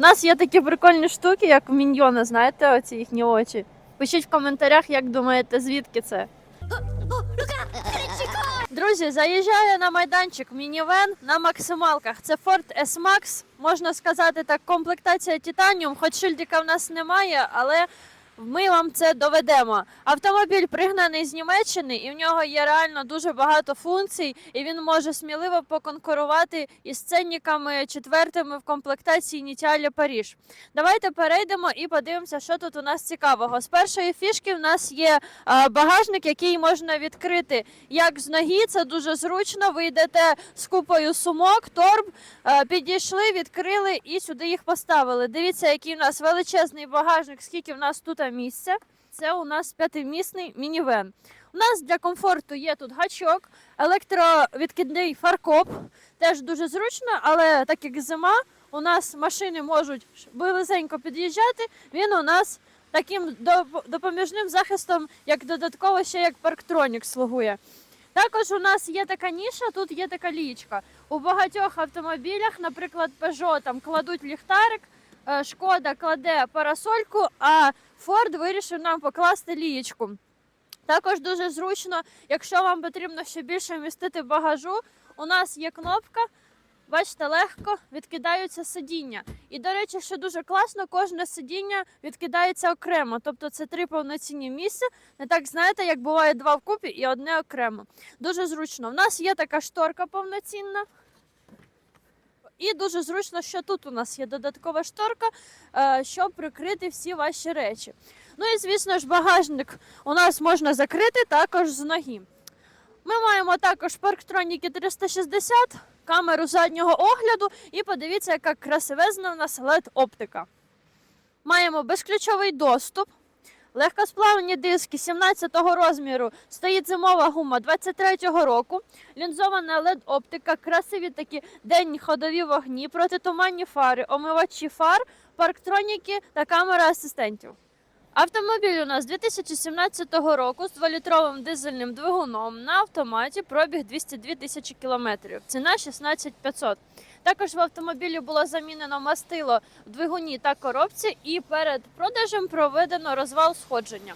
У нас є такі прикольні штуки, як міньйони, знаєте, оці їхні очі. Пишіть в коментарях, як думаєте, звідки це. Друзі, заїжджає на майданчик мінівен на максималках. Це Ford S-Max, можна сказати так, комплектація Titanium, хоч шильдика в нас немає, але ми вам це доведемо. Автомобіль пригнаний з Німеччини, і в нього є реально дуже багато функцій, і він може сміливо поконкурувати із ценниками четвертими в комплектації Нітіалі Паріж. Давайте перейдемо і подивимося, що тут у нас цікавого. З першої фішки в нас є а, багажник, який можна відкрити як з ноги. Це дуже зручно. Ви йдете з купою сумок, торб, е, підійшли, відкрили і сюди їх поставили. Дивіться, який у нас величезний багажник, скільки в нас тут місця. Це у нас п'ятимісний мінівен. У нас для комфорту є тут гачок, електровідкидний фаркоп. Теж дуже зручно, але так як зима, у нас машини можуть близенько під'їжджати. Він у нас таким допоміжним захистом, як додатково ще як парктронік слугує. Також у нас є така ніша, тут є така лічка. У багатьох автомобілях, наприклад, Peugeot, там кладуть ліхтарик, шкода кладе парасольку, а Ford вирішив нам покласти лієчку. Також дуже зручно, якщо вам потрібно ще більше вмістити багажу, у нас є кнопка. Бачите, легко відкидаються сидіння. І, до речі, що дуже класно, кожне сидіння відкидається окремо. Тобто це три повноцінні місця. Не так знаєте, як буває два вкупі і одне окремо. Дуже зручно. У нас є така шторка повноцінна. І дуже зручно, що тут у нас є додаткова шторка, е, щоб прикрити всі ваші речі. Ну і звісно ж, багажник у нас можна закрити також з ноги. Ми маємо також парктроніки 360, камеру заднього огляду, і подивіться, яка красивезна в нас led оптика. Маємо безключовий доступ. Легкосплавні диски 17-го розміру, стоїть зимова гума 23-го року, лінзована led оптика, красиві такі денні ходові вогні, протитуманні фари, омивачі фар, парктроніки та камера асистентів. Автомобіль у нас 2017 року з 2-літровим дизельним двигуном на автоматі пробіг 202 тисячі кілометрів. Ціна 16 500. Також в автомобілі було замінено мастило в двигуні та коробці, і перед продажем проведено розвал сходження.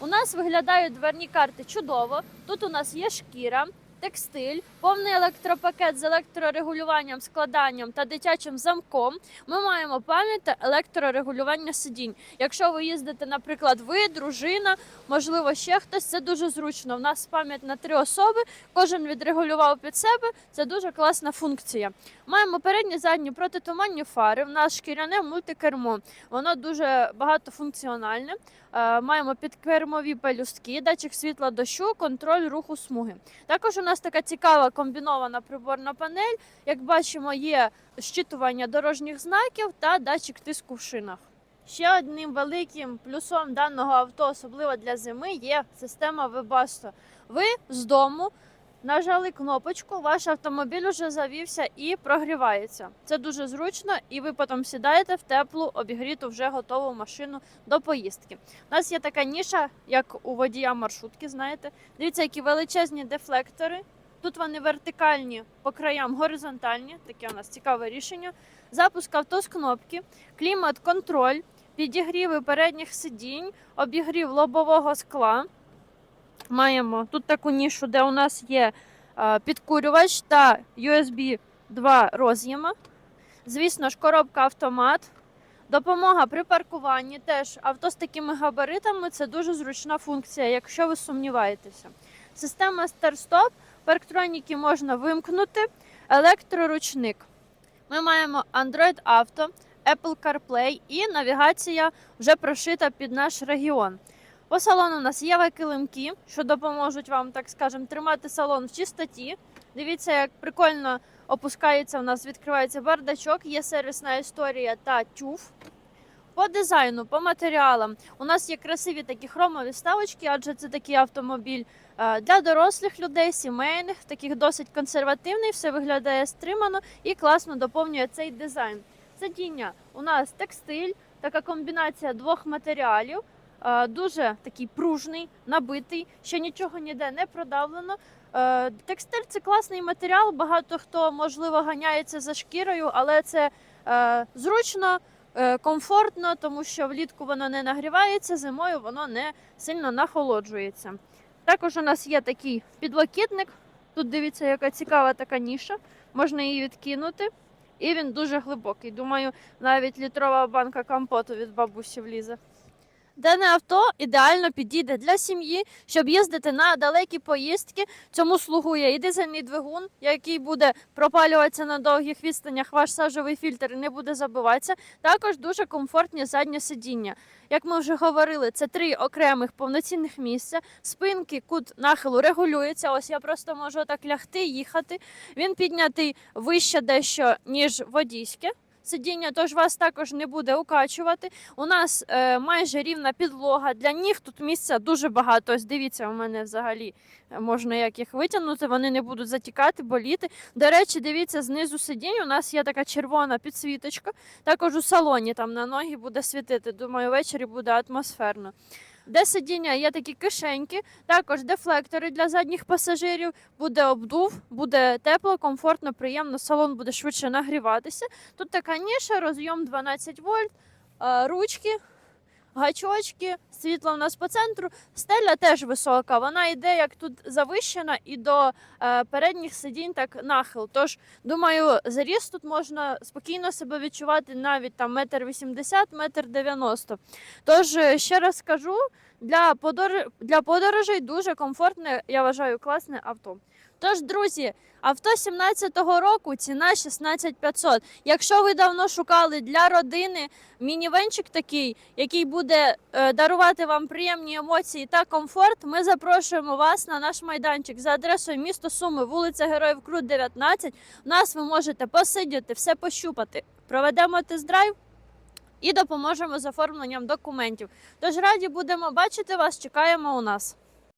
У нас виглядають дверні карти чудово. Тут у нас є шкіра, текстиль, повний електропакет з електрорегулюванням, складанням та дитячим замком. Ми маємо пам'ять та електрорегулювання сидінь. Якщо ви їздите, наприклад, ви, дружина, можливо, ще хтось, це дуже зручно. У нас пам'ять на три особи, кожен відрегулював під себе. Це дуже класна функція. Маємо передні задні протитуманні фари. В нас шкіряне мультикермо. Воно дуже багатофункціональне. Е, Маємо підкермові пелюстки, датчик світла дощу, контроль руху смуги. Також у нас така цікава комбінована приборна панель. Як бачимо, є щитування дорожніх знаків та датчик тиску в шинах. Ще одним великим плюсом даного авто, особливо для зими, є система Webasto. Ви з дому нажали кнопочку, ваш автомобіль уже завівся і прогрівається. Це дуже зручно, і ви потім сідаєте в теплу, обігріту вже готову машину до поїздки. У нас є така ніша, як у водія маршрутки. Знаєте, дивіться, які величезні дефлектори. Тут вони вертикальні, по краям горизонтальні. Таке у нас цікаве рішення. Запуск авто з кнопки, клімат-контроль, підігріви передніх сидінь, обігрів лобового скла. Маємо тут таку нішу, де у нас є е, підкурювач та USB 2 роз'єма. Звісно ж, коробка автомат. Допомога при паркуванні теж авто з такими габаритами це дуже зручна функція, якщо ви сумніваєтеся. Система старт-стоп, парктроніки можна вимкнути, електроручник. Ми маємо Android Auto, Apple CarPlay і навігація вже прошита під наш регіон. По салону у нас є килимки, що допоможуть вам, так скажемо, тримати салон в чистоті. Дивіться, як прикольно опускається у нас, відкривається бардачок, є сервісна історія та тюф. По дизайну, по матеріалам у нас є красиві такі хромові ставочки, адже це такий автомобіль е, для дорослих людей, сімейних, таких досить консервативний, все виглядає стримано і класно доповнює цей дизайн. Сидіння у нас текстиль, така комбінація двох матеріалів. Е, Дуже такий пружний, набитий, ще нічого ніде не продавлено. Е, Текстиль це класний матеріал. Багато хто можливо ганяється за шкірою, але це е, зручно, комфортно, тому що влітку воно не нагрівається, зимою воно не сильно нахолоджується. Також у нас є такий підлокітник. Тут дивіться, яка цікава така ніша. Можна її відкинути. І він дуже глибокий. Думаю, навіть літрова банка компоту від бабусі влізе. Дане авто ідеально підійде для сім'ї, щоб їздити на далекі поїздки. Цьому слугує і дизельний двигун, який буде пропалюватися на довгих відстанях. Ваш сажовий фільтр не буде забиватися. Також дуже комфортні задні сидіння. Як ми вже говорили, це три окремих повноцінних місця. Спинки, кут нахилу регулюється. Ось я просто можу так лягти, їхати. Він піднятий вище дещо, ніж водійське. Сидіння, тож вас також не буде укачувати. У нас е, майже рівна підлога. Для ніг тут місця дуже багато. Ось дивіться, у мене взагалі е, можна як їх витягнути, вони не будуть затікати, боліти. До речі, дивіться, знизу сидінь у нас є така червона підсвіточка. Також у салоні там на ноги буде світити. Думаю, ввечері буде атмосферно. Де сидіння є такі кишеньки, також дефлектори для задніх пасажирів, буде обдув, буде тепло, комфортно, приємно, салон буде швидше нагріватися. Тут така ніша, розйом 12 вольт, е, ручки, гачочки, світло у нас по центру. Стеля теж висока. Вона йде як тут завищена, і до е, передніх сидінь так нахил. Тож, думаю, заріс тут можна спокійно себе відчувати навіть там метр вісімдесят, метр дев'яносто. Тож е, ще раз кажу, для подорож... для подорожей дуже комфортне, я вважаю, класне авто. Тож, друзі, авто 17-го року ціна 16500. Якщо ви давно шукали для родини мінівенчик такий, який буде е, дарувати вам приємні емоції та комфорт, ми запрошуємо вас на наш майданчик за адресою місто Суми, вулиця Героїв Крут, 19. У нас ви можете посидіти, все пощупати. Проведемо тест-драйв і допоможемо з оформленням документів. Тож раді будемо бачити вас, чекаємо у нас.